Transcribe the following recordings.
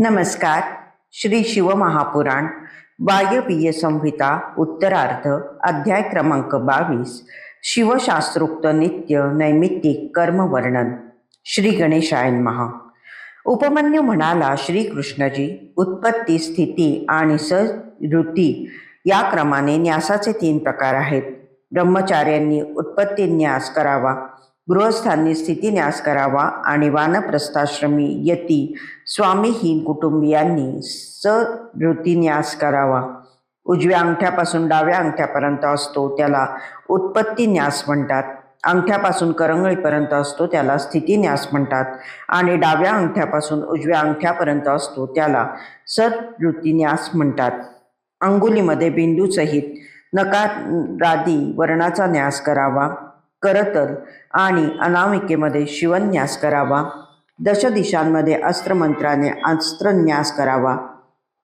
नमस्कार. श्री शिवमहापुराण वायवीय संहिता उत्तरार्ध अध्याय क्रमांक बावीस शिवशास्त्रोक्त नित्य नैमित्तिक कर्मवर्णन श्री गणेशायन महा उपमन्यू म्हणाला श्रीकृष्णजी उत्पत्ती स्थिती आणि सऋती या क्रमाने न्यासाचे तीन प्रकार आहेत. ब्रह्मचार्यांनी उत्पत्ती न्यास करावा. गृहस्थांनी स्थितीन्यास करावा आणि वानप्रस्थाश्रमी यती स्वामीहीन कुटुंबियांनी सवृत्तीन्यास करावा. उजव्या अंगठ्यापासून डाव्या अंगठ्यापर्यंत असतो त्याला उत्पत्तीन्यास म्हणतात. अंगठ्यापासून करंगळीपर्यंत असतो त्याला स्थितीन्यास म्हणतात. आणि डाव्या अंगठ्यापासून उजव्या अंगठ्यापर्यंत असतो त्याला सदवृत्तीन्यास म्हणतात. अंगुलीमध्ये बिंदूसहित नकारादी वर्णाचा न्यास करावा. करतर आणि अनामिकेमध्ये शिवन्यास करावा. दशदिशांमध्ये अस्त्रमंत्राने अस्त्रन्यास करावा.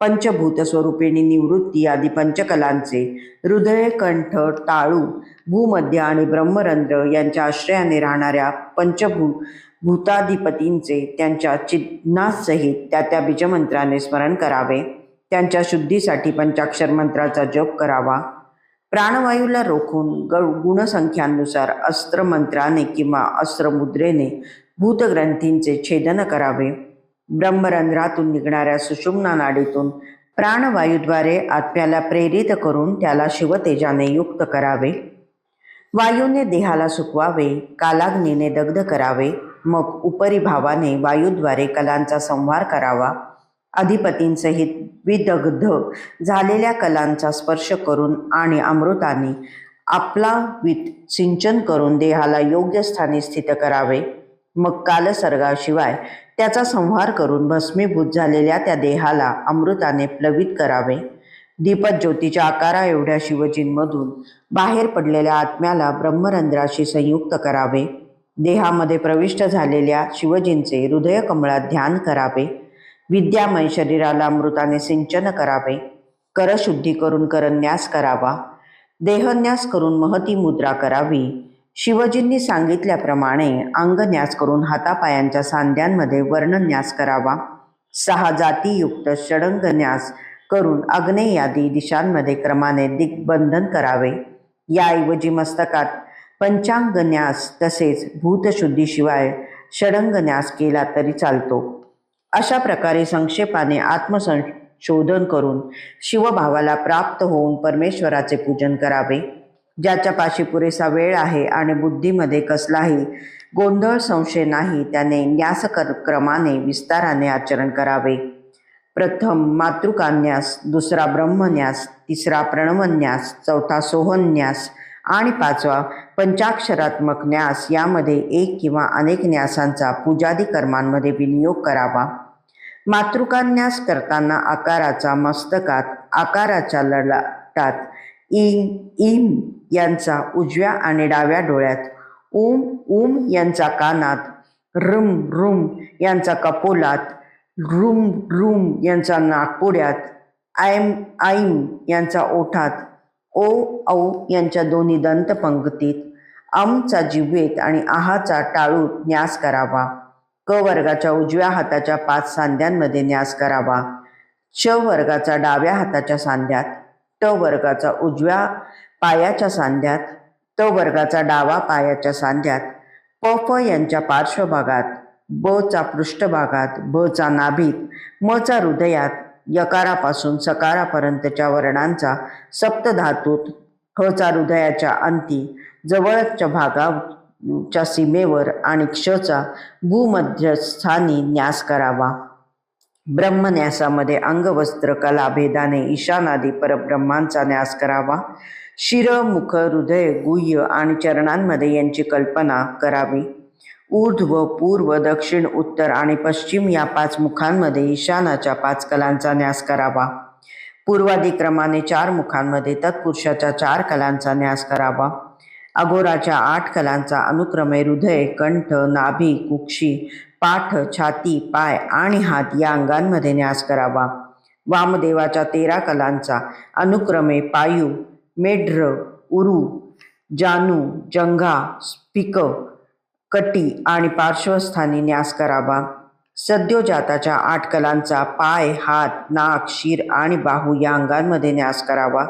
पंचभूत स्वरूपिणी निवृत्ती आदी पंचकलांचे हृदय कंठ टाळू भूमध्य आणि ब्रह्मरंध्र यांच्या आश्रयाने राहणाऱ्या पंचभू भूताधिपतींचे त्यांच्या चिन्हासहित त्या त्या बीजमंत्राने स्मरण करावे. त्यांच्या शुद्धीसाठी पंचाक्षर मंत्राचा जप करावा. प्राणवायूला रोखून ग गुणसंख्यांनुसार अस्त्रमंत्राने किंवा अस्त्रमुद्रेने भूतग्रंथींचे छेदन करावे. ब्रह्मरंध्रातून निघणाऱ्या सुषुम्ना नाडीतून प्राणवायूद्वारे आत्म्याला प्रेरित करून त्याला शिवतेजाने युक्त करावे. वायूने देहाला सुकवावे कालाग्नीने दग्ध करावे मग उपरिभावाने वायूद्वारे कलांचा संहार करावा. अधिपतींसहित विदग्ध झालेल्या कलांचा स्पर्श करून आणि अमृताने आपला वित सिंचन करून देहाला योग्य स्थानी स्थित करावे. मग कालसर्गाशिवाय त्याचा संहार करून भस्मीभूत झालेल्या त्या देहाला अमृताने प्लवित करावे. दीपत ज्योतीच्या आकारा एवढ्या शिवजींमधून बाहेर पडलेल्या आत्म्याला ब्रह्मरंध्राशी संयुक्त करावे. देहामध्ये प्रविष्ट झालेल्या शिवजींचे हृदय कमळात ध्यान करावे. विद्यामय शरीराला अमृताने सिंचन करावे करशुद्धी करून करन्यास करावा देहन्यास करून महती मुद्रा करावी शिवजींनी सांगितल्याप्रमाणे अंगन्यास करून हातापायांच्या सांध्यांमध्ये वर्णन्यास करावा सहा जातीयुक्त षडंगन्यास करून आग्नेयादी दिशांमध्ये क्रमाने दिग्बंधन करावे. याऐवजी मस्तकात पंचांगन्यास तसेच भूतशुद्धीशिवाय षडंगन्यास केला तरी चालतो. अशा प्रकारे संक्षेपाने आत्मसंशोधन करून शिवभावाला प्राप्त होऊन परमेश्वराचे पूजन करावे. ज्याच्या पाशी पुरेसा वेळ आहे आणि बुद्धीमध्ये कसलाही गोंधळ संशय नाही त्याने न्यासकर क्रमाने विस्ताराने आचरण करावे. प्रथम मातृकान्यास दुसरा ब्रह्मन्यास तिसरा प्रणवन्यास चौथा सोहन्यास आणि पाचवा पंचाक्षरात्मक न्यास यामध्ये एक किंवा अनेक न्यासांचा पूजादी कर्मांमध्ये विनियोग करावा. मातृकान्यास करताना आकाराचा मस्तकात आकाराच्या ललाटात ईम ईम यांचा उजव्या आणि डाव्या डोळ्यात ओम ओम यांचा कानात रुम रुम यांचा कपोलात रुम रुम यांचा नागपुड्यात आयम आईम यांचा ओठात ओ औ यांच्या दोन्ही दंतपंक्तीत अमचा जिव्हेत आणि आहाचा टाळूत न्यास करावा. क वर्गाच्या उजव्या हाताच्या पाच सांध्यांमध्ये न्यास करावा. च वर्गाचा डाव्या हाताच्या सांध्यात ट वर्गाचा उजव्या पायाच्या सांध्यात त वर्गाचा डावा पायाच्या सांध्यात प प यांच्या पार्श्वभागात ब चा पृष्ठभागात ब चा नाभीत म चा हृदयात यकारापासून सकारापर्यंतच्या वर्णांचा सप्तधातूत ह चा हृदयाच्या अंती जवळच्या च्या सीमेवर आणि क्षचा भूमध्यस्थानी न्यास करावा. ब्रह्मन्यासामध्ये अंगवस्त्र कला भेदाने ईशानादी परब्रह्मांचा न्यास करावा. शिर मुख हृदय गुह्य आणि चरणांमध्ये यांची कल्पना करावी. ऊर्ध्व पूर्व दक्षिण उत्तर आणि पश्चिम या पाच मुखांमध्ये ईशानाच्या पाच कलांचा न्यास करावा. पूर्वादिक्रमाने चार मुखांमध्ये तत्पुरुषाच्या चार कलांचा न्यास करावा. अगोराच्या आठ कलांचा अनुक्रमे हृदय कंठ नाभी कुक्षी पाठ छाती पाय आणि हात या अंगांमध्ये न्यास करावा. वामदेवाच्या तेरा कलांचा अनुक्रमे पायू मेढ्र उरू जानू जंघा स्पिक कटी आणि पार्श्वस्थानी न्यास करावा. सद्योजाताच्या आठ कलांचा पाय हात नाक शिर आणि बाहू या अंगांमध्ये न्यास करावा.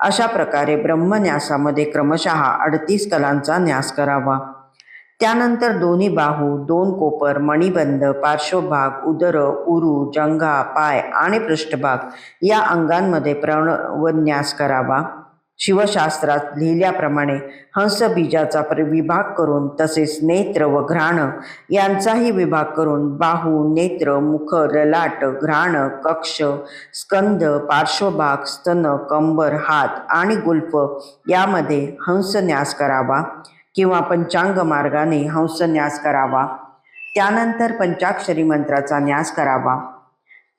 अशा प्रकारे ब्रह्मन्यासामध्ये क्रमशः अडतीस कलांचा न्यास करावा. त्यानंतर दोन्ही बाहू दोन कोपर मणिबंध पार्श्वभाग उदर उरू जंघा पाय आणि पृष्ठभाग या अंगांमध्ये प्रणवन्यास करावा. शिवशास्त्रात लिहिल्याप्रमाणे हंसबीजाचा प्र- विभाग करून तसेच नेत्र व घ्राण यांचाही विभाग करून बाहू नेत्र मुख ललाट घ्राण कक्ष स्कंद पार्श्वभाग स्तन कंबर हात आणि गुल्फ यामध्ये हंसन्यास करावा किंवा पंचांग मार्गाने हंसन्यास करावा. त्यानंतर पंचाक्षरी मंत्राचा न्यास करावा.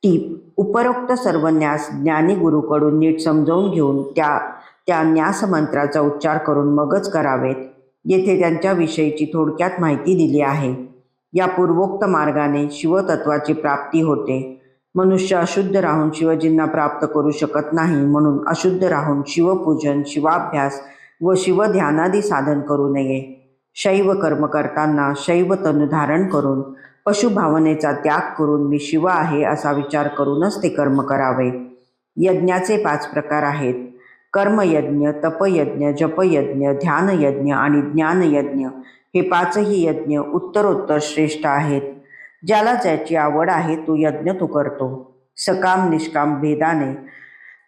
टीप. उपरोक्त सर्व न्यास ज्ञानी गुरुकडून नीट समजावून घेऊन त्या त्या न्यास मंत्राचा उच्चार करून मगच करावेत. येथे त्यांच्याविषयीची थोडक्यात माहिती दिली आहे. या पूर्वोक्त मार्गाने शिवतत्वाची प्राप्ती होते. मनुष्य अशुद्ध राहून शिवजींना प्राप्त करू शकत नाही म्हणून अशुद्ध राहून शिवपूजन शिवाभ्यास व शिवध्यानादी साधन करू नये. शैव कर्म करताना शैव तनु धारण करून पशुभावनेचा त्याग करून मी शिव आहे असा विचार करूनच ते कर्म करावे. यज्ञाचे पाच प्रकार आहेत. कर्मयज्ञ तपयज्ञ जपयज्ञ ध्यानयज्ञ आणि ज्ञानयज्ञ हे पाचही यज्ञ उत्तरोत्तर श्रेष्ठ आहेत. ज्याला ज्याची आवड आहे तो यज्ञ तो करतो. सकाम निष्काम भेदाने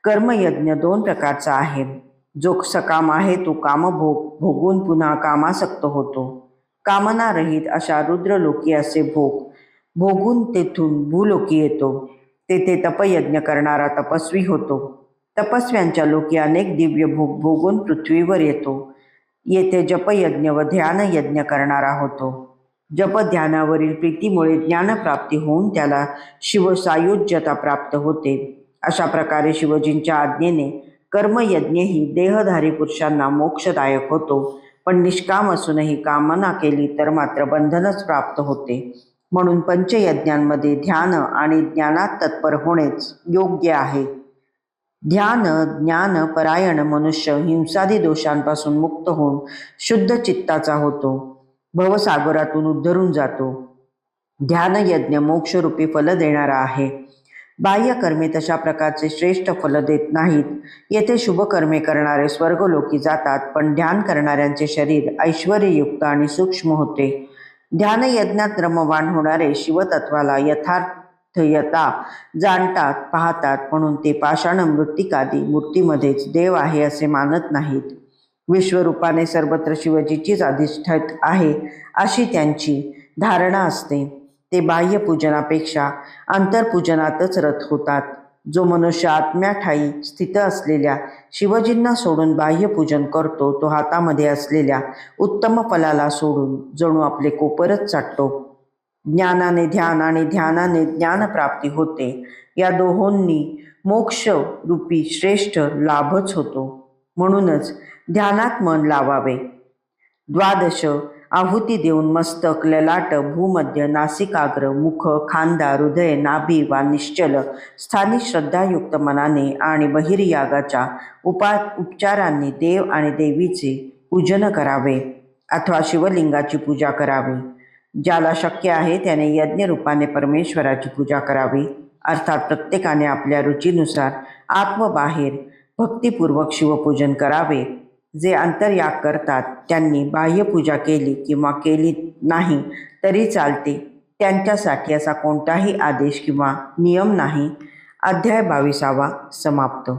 कर्मयज्ञ दोन प्रकारचा आहे. जो सकाम आहे तो कामभोग भोगून पुन्हा कामासक्त होतो. कामनारहित अशा रुद्रलोकी असे भोग. भोगून तेथून भूलोकी येतो. तेथे तपयज्ञ करणारा तपस्वी होतो. तपस्व्यांच्या लोकी अनेक दिव्य भोग भोगून पृथ्वीवर येतो. येथे जपयज्ञ व ध्यानयज्ञ करणारा होतो. जप ध्यानावरील प्रीतीमुळे ज्ञानप्राप्ती होऊन त्याला शिवसायुज्यता प्राप्त होते. अशा प्रकारे शिवजींच्या आज्ञेने कर्मयज्ञही देहधारी पुरुषांना मोक्षदायक होतो. पण निष्काम असूनही कामना केली तर मात्र बंधनच प्राप्त होते. म्हणून पंचयज्ञांमध्ये ध्यान आणि ज्ञानात तत्पर होणेच योग्य आहे. ध्यान ज्ञान परायण मनुष्य हिंसादी दोषांपासून मुक्त होऊन शुद्ध चित्ताचा होतो. भवसागरातून उद्धरून जातो. ध्यानयज्ञ मोक्षरूपी फल देणारा आहे. बाह्यकर्मे तशा प्रकारचे श्रेष्ठ फल देत नाहीत. येथे शुभकर्मे करणारे स्वर्गलोकी जातात पण ध्यान करणाऱ्यांचे शरीर ऐश्वर्ययुक्त आणि सूक्ष्म होते. ध्यान यज्ञात रमवान होणारे शिवतत्वाला यथार्थयता जाणतात पाहतात म्हणून ते पाषाण मृत्तिकादी मूर्तीमध्येच देव आहे असे मानत नाहीत. विश्वरूपाने सर्वत्र शिवजीचीच अधिष्ठित आहे अशी त्यांची धारणा असते. ते बाह्यपूजनापेक्षा अंतरपूजनातच रथ होतात. जो मनुष्य आत्म्याठाई स्थित असलेल्या शिवजींना सोडून बाह्यपूजन करतो तो हातामध्ये असलेल्या उत्तम फलाला सोडून जणू आपले कोपरच चाटतो. ज्ञानाने ध्यान आणि ध्यानाने ज्ञानप्राप्ती होते. या दोहोंनी मोक्ष रूपी श्रेष्ठ लाभच होतो. म्हणूनच ध्यानात मन लावावे. द्वादश आहुती देऊन मस्तक ललाट भूमध्य नासिकाग्र मुख खांदा हृदय नाभी वा निश्चल स्थानिक श्रद्धायुक्त मनाने आणि बहिर्यागाच्या उपा उपचारांनी देव आणि देवीचे पूजन करावे अथवा शिवलिंगाची पूजा करावी. ज्याला शक्य आहे त्याने यज्ञरूपाने परमेश्वराची पूजा करावी. अर्थात प्रत्येकाने आपल्या रुचीनुसार आत्मबाहेर भक्तिपूर्वक शिवपूजन करावे. जे अंतर्याग करतात त्यांनी बाह्यपूजा केली किंवा केली नाही तरी चालते. त्यांच्यासाठी असा कोणताही आदेश किंवा नियम नाही. अध्याय बावीसावा समाप्त.